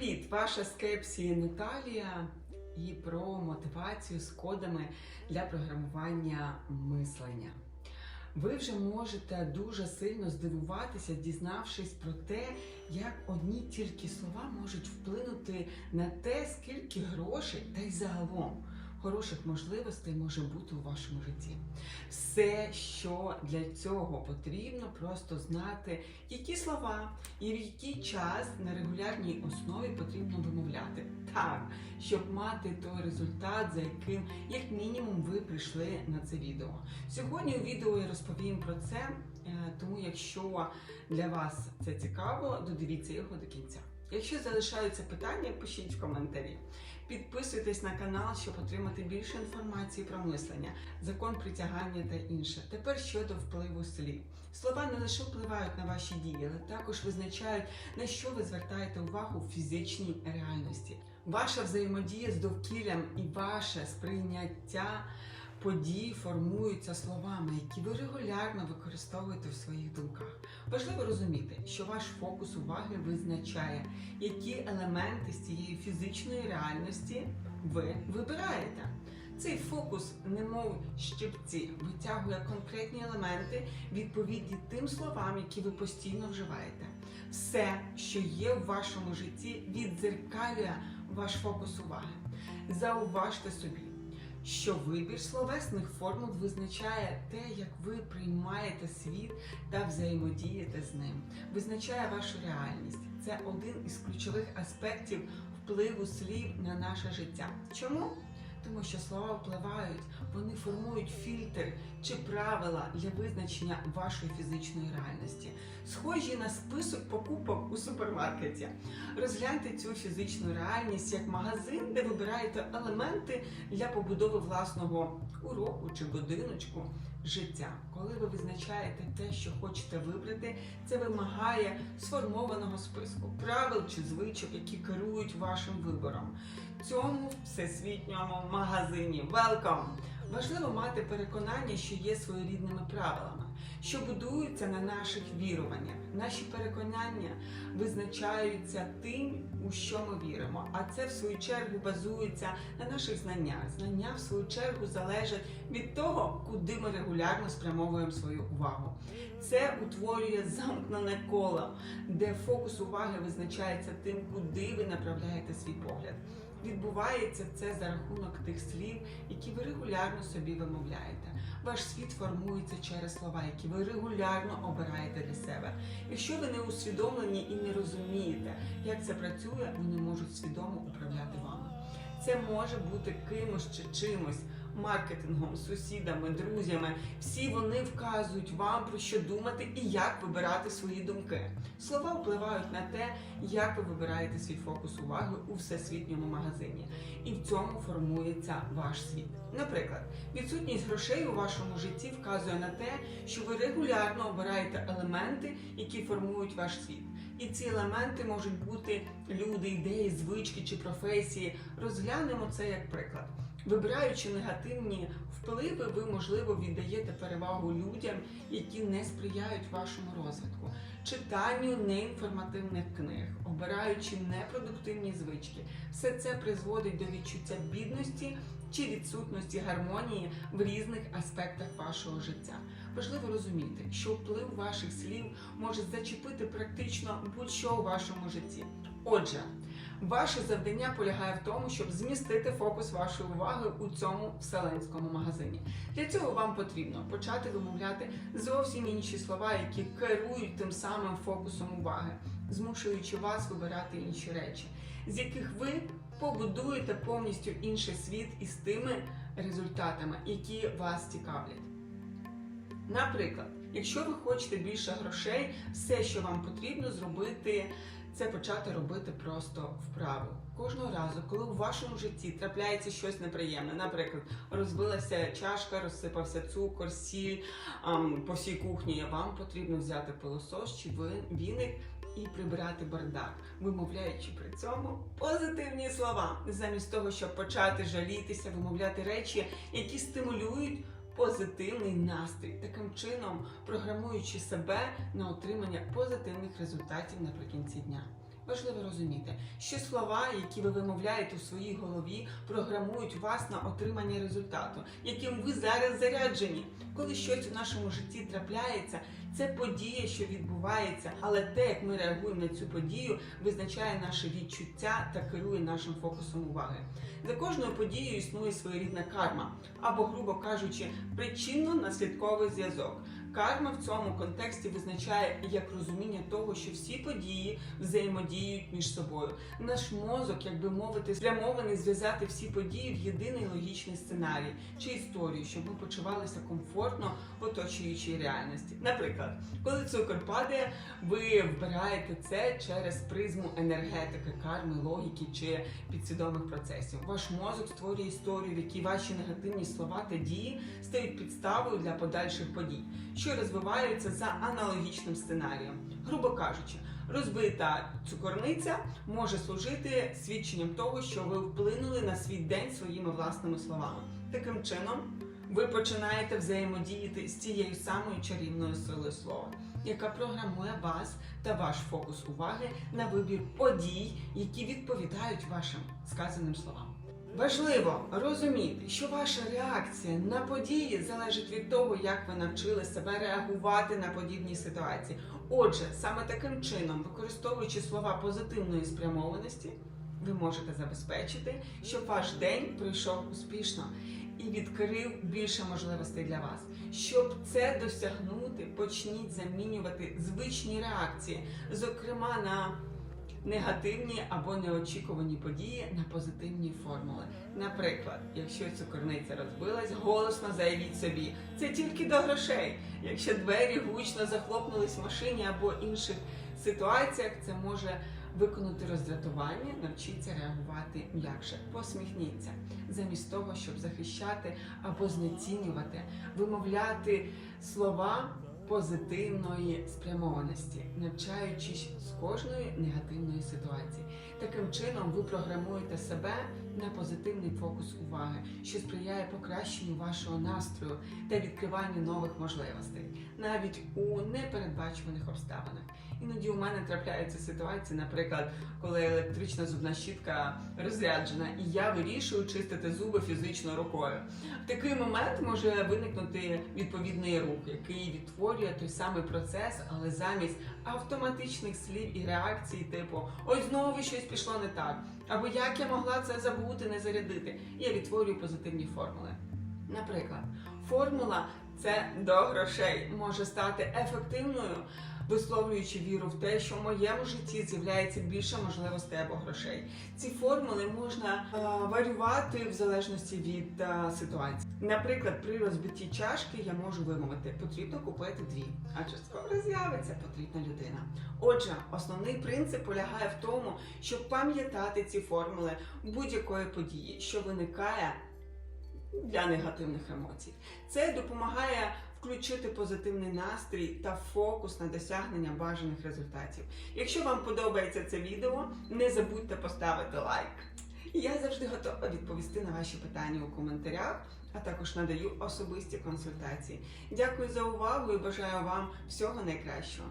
Привіт! Ваша скепсія Наталія і про мотивацію з кодами для програмування мислення. Ви вже можете дуже сильно здивуватися, дізнавшись про те, як одні тільки слова можуть вплинути на те, скільки грошей та й загалом хороших можливостей може бути у вашому житті. Все, що для цього потрібно, просто знати, які слова і в який час на регулярній основі потрібно вимовляти. Так, щоб мати той результат, за яким, як мінімум, ви прийшли на це відео. Сьогодні у відео я розповім про це, е, тому якщо для вас це цікаво, додивіться його до кінця. Якщо залишаються питання, пишіть в коментарі. Підписуйтесь на канал, щоб отримати більше інформації про мислення, закон притягання та інше. Тепер щодо впливу слів. Слова не лише впливають на ваші дії, але також визначають, на що ви звертаєте увагу в фізичній реальності. Ваша взаємодія з довкіллям і ваше сприйняття подій формуються словами, які ви регулярно використовуєте в своїх думках. Важливо розуміти, що ваш фокус уваги визначає, які елементи з цієї фізичної реальності ви вибираєте. Цей фокус, немов щипці, витягує конкретні елементи відповідні тим словам, які ви постійно вживаєте. Все, що є в вашому житті, віддзеркалює ваш фокус уваги. Зауважте собі, що вибір словесних формул визначає те, як ви приймаєте світ та взаємодієте з ним, визначає вашу реальність. Це один із ключових аспектів впливу слів на наше життя. Чому? Тому що слова впливають, вони формують фільтр чи правила для визначення вашої фізичної реальності, схожі на список покупок у супермаркеті. Розгляньте цю фізичну реальність як магазин, де вибираєте елементи для побудови власного уроку чи будиночку життя. Коли ви визначаєте те, що хочете вибрати, це вимагає сформованого списку правил чи звичок, які керують вашим вибором. Цьому всесвітньому магазині Welcome! Важливо мати переконання, що є своєрідними правилами, що будуються на наших віруваннях. Наші переконання визначаються тим, у що ми віримо. А це, в свою чергу, базується на наших знаннях. Знання, в свою чергу, залежать від того, куди ми регулярно спрямовуємо свою увагу. Це утворює замкнене коло, де фокус уваги визначається тим, куди ви направляєте свій погляд. Відбувається це за рахунок тих слів, які ви регулярно собі вимовляєте. Ваш світ формується через слова, які ви регулярно обираєте для себе. Якщо ви не усвідомлені і не розумієте, як це працює, вони можуть свідомо управляти вами. Це може бути кимось чи чимось. Маркетингом, сусідами, друзями, всі вони вказують вам про що думати і як вибирати свої думки. Слова впливають на те, як ви вибираєте свій фокус уваги у всесвітньому магазині, і в цьому формується ваш світ. Наприклад, відсутність грошей у вашому житті вказує на те, що ви регулярно обираєте елементи, які формують ваш світ. І ці елементи можуть бути люди, ідеї, звички чи професії. Розглянемо це як приклад. Вибираючи негативні впливи, ви, можливо, віддаєте перевагу людям, які не сприяють вашому розвитку, читанню неінформативних книг, обираючи непродуктивні звички. Все це призводить до відчуття бідності чи відсутності гармонії в різних аспектах вашого життя. Важливо розуміти, що вплив ваших слів може зачепити практично будь-що у вашому житті. Отже, Ваше завдання полягає в тому, щоб змістити фокус вашої уваги у цьому вселенському магазині. Для цього вам потрібно почати вимовляти зовсім інші слова, які керують тим самим фокусом уваги, змушуючи вас вибирати інші речі, з яких ви побудуєте повністю інший світ із тими результатами, які вас цікавлять. Наприклад, якщо ви хочете більше грошей, все, що вам потрібно зробити, це почати робити просто вправо. Кожного разу, коли у вашому житті трапляється щось неприємне, наприклад, розбилася чашка, розсипався цукор, сіль ам, по всій кухні, вам потрібно взяти пилосос чи віник і прибирати бардак, вимовляючи при цьому позитивні слова, замість того, щоб почати жалітися, вимовляти речі, які стимулюють позитивний настрій, таким чином програмуючи себе на отримання позитивних результатів наприкінці дня. Важливо розуміти, що слова, які ви вимовляєте у своїй голові, програмують вас на отримання результату, яким ви зараз заряджені. Коли щось у нашому житті трапляється, це подія, що відбувається, але те, як ми реагуємо на цю подію, визначає наше відчуття та керує нашим фокусом уваги. За кожною подією існує своєрідна карма, або, грубо кажучи, причинно-наслідковий зв'язок. Карма в цьому контексті визначає як розуміння того, що всі події взаємодіють між собою. Наш мозок, як би мовити, спрямований зв'язати всі події в єдиний логічний сценарій чи історію, щоб ми почувалися комфортно в оточуючій реальності. Наприклад, коли цукор падає, ви вбираєте це через призму енергетики, карми, логіки чи підсвідомих процесів. Ваш мозок створює історію, в якій ваші негативні слова та дії стають підставою для подальших подій, що розвиваються за аналогічним сценарієм. Грубо кажучи, розбита цукорниця може служити свідченням того, що ви вплинули на свій день своїми власними словами. Таким чином, ви починаєте взаємодіяти з тією самою чарівною силою слова, яка програмує вас та ваш фокус уваги на вибір подій, які відповідають вашим сказаним словам. Важливо розуміти, що ваша реакція на події залежить від того, як ви навчили себе реагувати на подібні ситуації. Отже, саме таким чином, використовуючи слова позитивної спрямованості, ви можете забезпечити, щоб ваш день пройшов успішно і відкрив більше можливостей для вас. Щоб це досягнути, почніть замінювати звичні реакції, зокрема на негативні або неочікувані події на позитивні формули. Наприклад, якщо цукорниця розбилась, голосно заявіть собі, це тільки до грошей. Якщо двері гучно захлопнулись в машині або інших ситуаціях, це може виконати роздратування, навчіться реагувати м'якше. Посміхніться, замість того, щоб захищати або знецінювати, вимовляти слова позитивної спрямованості, навчаючись з кожної негативної ситуації. Таким чином ви програмуєте себе на позитивний фокус уваги, що сприяє покращенню вашого настрою та відкриванню нових можливостей, навіть у непередбачуваних обставинах. Іноді у мене трапляються ситуації, наприклад, коли електрична зубна щітка розряджена, і я вирішую чистити зуби фізично рукою. В такий момент може виникнути відповідний рух, який відтворює той самий процес, але замість автоматичних слів і реакцій, типу ось знову щось пішло не так, або як я могла це забути, не зарядити. Я відтворюю позитивні формули. Наприклад, формула це до грошей може стати ефективною, висловлюючи віру в те, що в моєму житті з'являється більше можливостей або грошей. Ці формули можна е, варювати в залежності від е, ситуації. Наприклад, при розбитті чашки я можу вимовити, потрібно купити дві, адже скоро з'явиться потрібна людина. Отже, основний принцип полягає в тому, щоб пам'ятати ці формули будь-якої події, що виникає для негативних емоцій. Це допомагає включити позитивний настрій та фокус на досягнення бажаних результатів. Якщо вам подобається це відео, не забудьте поставити лайк. Я завжди готова відповісти на ваші питання у коментарях, а також надаю особисті консультації. Дякую за увагу і бажаю вам всього найкращого.